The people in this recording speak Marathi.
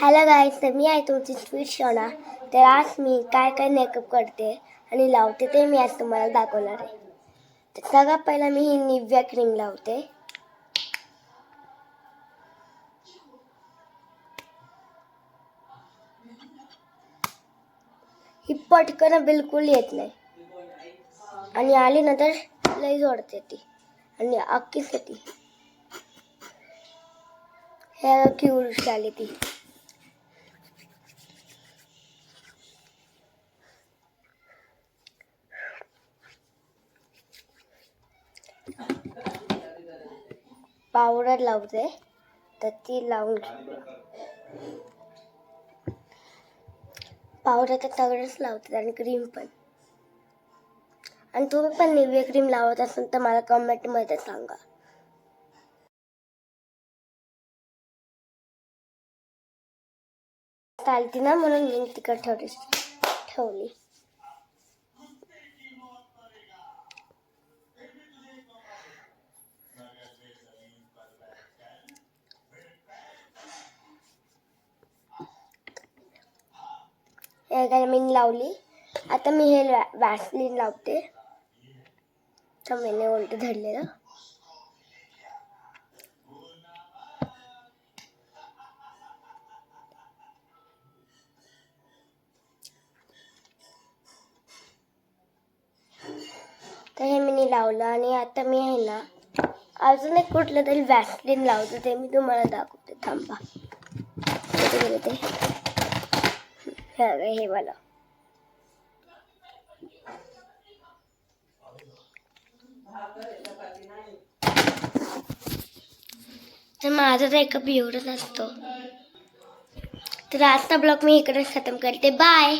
हॅलो गाईस तर मी आहे तुमची स्वीट शोना तर आज मी काय काय मेकअप करते आणि लावते ते मी आज तुम्हाला दाखवणार आहे. तर सगळ्यात पहिला मी ही निव्या क्रीम लावते. ही पटकन बिलकुल येत नाही. आणि आली ना तर लई जोडते ती. आणि अक्कीच ती ह्या क्यूर आली ती. पावडर लावते तर ती लावून पावडर तर सगळंच लावते आणि क्रीम पण. आणि तुम्ही पण निव्या क्रीम लावत असाल तर मला कमेंटमध्ये सांगा. चालती ना म्हणून मी तिकड ठेवली ठेवली. एकाला मी लावली. आता मी हे वॅसलीन लावते. तर मैंने उलट धरलेलं. तर हे मी लावलं आणि आता मी आहे ना अजून एक कुठलं तरी वॅसलीन लावतो. ते मी तुम्हाला दाखवते. थांबा. ते? हे हे मला. तर माझा मेकअप एवढंच असतो. तर आजचा ब्लॉग मी इकडेच खतम करते. बाय